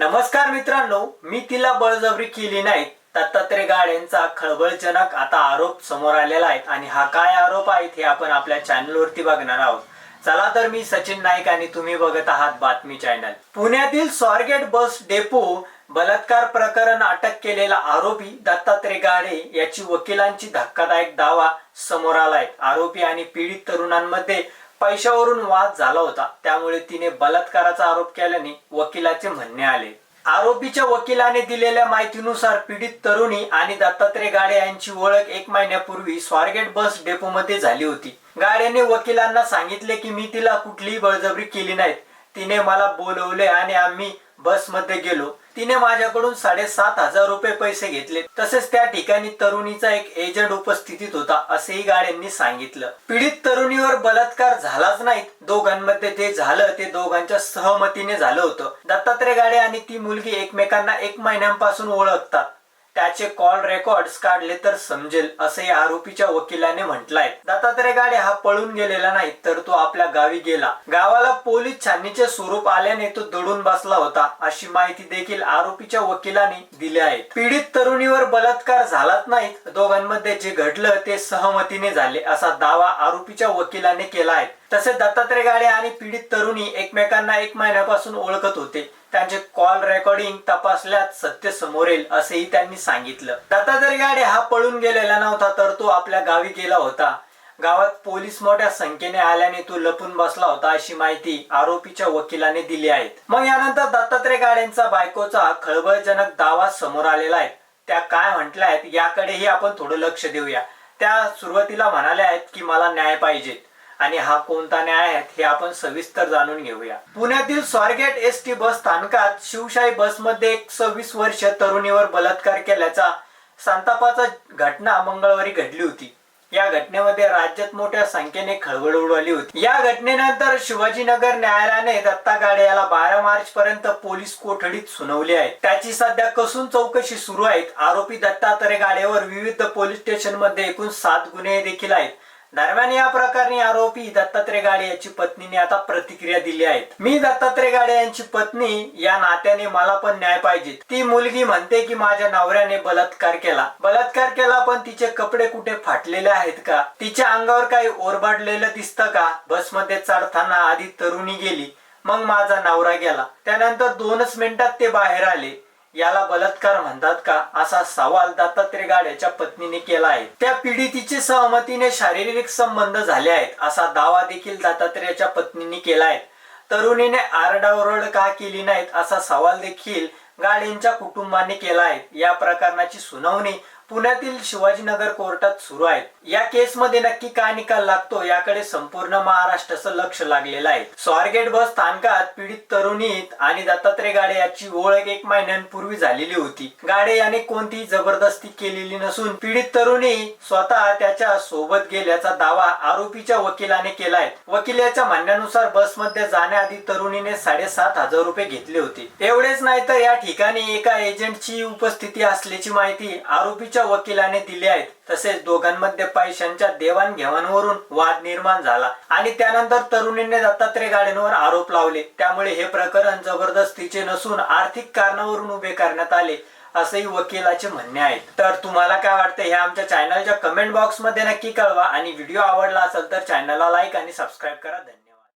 नमस्कार मित्रांनो मी तिला बळजबरी केली नाही. दत्तात्रय गाड्यांचा खळबळजनक आता आरोप समोर आलेला आहे आणि हा काय आरोप आहेत हे आपण आपल्या चॅनलवरती बघणार आहोत. चला तर मी सचिन नाईक आणि तुम्ही बघत आहात बातमी चॅनल. पुण्यातील स्वारगेट बस डेपो बलात्कार प्रकरण अटक केलेला आरोपी दत्तात्रय गाडे याची वकिलांची धक्कादायक दावा समोर आलाय. आरोपी आणि पीडित तरुणांमध्ये पैशावरून वाद झाला होता. त्यामुळे तिने बलात्काराचा आरोप केल्याने वकिलाचे म्हणणे आले. आरोपीच्या वकिलाने दिलेल्या माहितीनुसार पीडित तरुणी आणि दत्तात्रय गाडे यांची ओळख एक महिन्यापूर्वी स्वारगेट बस डेपोमध्ये झाली होती. गाड्याने वकिलांना सांगितले की मी तिला कुठलीही बळजबरी केली नाही तिने मला बोलवले आणि आम्ही बसमध्ये गेलो. तिने माझ्याकडून साडेसात हजार रुपये पैसे घेतले. तसेच त्या ठिकाणी तरुणीचा एक एजंट उपस्थितीत होता असेही गाड्यांनी सांगितलं. पीडित तरुणीवर बलात्कार झालाच नाही दोघांमध्ये ते झालं ते दोघांच्या सहमतीने झालं होतं. दत्तात्रय गाडे आणि ती मुलगी एकमेकांना एक महिन्यांपासून ओळखतात. त्याचे कॉल रेकॉर्ड्स काढले तर समजेल असे या आरोपीच्या वकिलाने म्हटलंय. दत्तात्रय गाडे हा पळून गेलेला नाही तर तो आपल्या गावी गेला. गावाला पोलीस छाननीचे स्वरूप आल्याने तो दडून बसला होता अशी माहिती देखील आरोपीच्या वकिलाने दिली आहे. पीडित तरुणीवर बलात्कार झालाच नाहीत दोघांमध्ये जे घडलं ते सहमतीने झाले असा दावा आरोपीच्या वकिलाने केला आहे. तसे दत्तात्रय गाडे आणि पीडित तरुणी एकमेकांना एक महिन्यापासून ओळखत होते. त्यांचे कॉल रेकॉर्डिंग तपासल्यात सत्य समोर येईल असेही त्यांनी सांगितलं. दत्तात्रय गाडे हा पळून गेलेला नव्हता तर तो आपल्या गावी गेला होता. गावात पोलीस मोठ्या संख्येने आल्याने तो लपून बसला होता अशी माहिती आरोपीच्या वकिलाने दिली आहे. मग यानंतर दत्तात्रय गाड्यांचा बायकोचा खळबळजनक दावा समोर आलेला आहे. त्या काय म्हटल्या आहेत याकडेही आपण थोडं लक्ष देऊया. त्या सुरुवातीला म्हणाल्या आहेत की मला न्याय पाहिजे. आणि हा कोणता न्याय आहे हे आपण सविस्तर जाणून घेऊया. पुण्यातील स्वारगेट एस टी बस स्थानकात शिवशाही बसमध्ये एक सव्वीस वर्ष तरुणीवर बलात्कार केल्याचा संतापाचा घटना मंगळवारी घडली होती. या घटनेमध्ये राज्यात मोठ्या संख्येने खळबळ उडवली होती. या घटनेनंतर शिवाजीनगर न्यायालयाने दत्ता गाडे याला बारा मार्च पर्यंत पोलीस कोठडीत सुनावली आहे. त्याची सध्या कसून चौकशी सुरू आहे आरोपी दत्तात्रय गाडेवर विविध पोलीस स्टेशनमध्ये एकूण सात गुन्हे देखील आहेत. दरम्यान या प्रकरणी आरोपी दत्तात्रय गाडे यांची पत्नीने आता प्रतिक्रिया दिली आहे. मी दत्तात्रय गाडे यांची पत्नी या नात्याने मला पण न्याय पाहिजे. ती मुलगी म्हणते की माझ्या नवऱ्याने बलात्कार केला. बलात्कार केला पण तिचे कपडे कुठे फाटलेले आहेत का? तिच्या अंगावर काही ओरबाडलेलं दिसतं का? बसमध्ये चढताना आधी तरुणी गेली मग माझा नवरा गेला. त्यानंतर दोनच मिनिटात ते बाहेर आले. याला बलात्कार म्हणतात का? असा सवाल दत्तात्रय गाड्याच्या पत्नीने केला आहे. त्या पीडितीचे सहमतीने शारीरिक संबंध झाले आहेत असा दावा देखील दत्तात्रयाच्या पत्नीने केला आहे. तरुणीने आरडाओरड का केली नाहीत असा सवाल देखील गाडेंच्या कुटुंबाने केला आहे. या प्रकरणाची सुनावणी पुण्यातील शिवाजीनगर कोर्टात सुरू आहेत. या केसमध्ये नक्की काय निकाल लागतो याकडे संपूर्ण महाराष्ट्राचं लक्ष लागलेलं आहे. स्वारगेट बस स्थानकात पीडित तरुणीत आणि दत्तात्रय गाडे याची ओळख एक महिन्यांपूर्वी झालेली होती. गाडे याने कोणतीही जबरदस्ती केलेली नसून पीडित तरुणी स्वतः त्याच्या सोबत गेल्याचा दावा आरोपीच्या वकिलाने केलाय. वकिलाच्या म्हणण्यानुसार बसमध्ये जाण्याआधी तरुणीने साडेसात हजार रुपये घेतले होते. एवढेच नाही तर या ठिकाणी एका एजंटची उपस्थिती असल्याची माहिती आरोपीच्या वकिलाने दिले आहेत. तसेच दोघांमध्ये पैशांच्या देवाणघेवाणवरून वाद निर्माण झाला आणि त्यानंतर तरुणीने दत्तात्रय गाडेंवर आरोप लावले. त्यामुळे हे प्रकरण जबरदस्तीचे नसून आर्थिक कारणावरून उभे करण्यात आले असंही वकिलाचे म्हणणे आहे. तर तुम्हाला काय वाटतं? हे आमच्या चॅनलच्या कमेंट बॉक्समध्ये नक्की कळवा आणि व्हिडिओ आवडला असेल तर चॅनलला लाईक आणि सबस्क्राईब करा. धन्यवाद.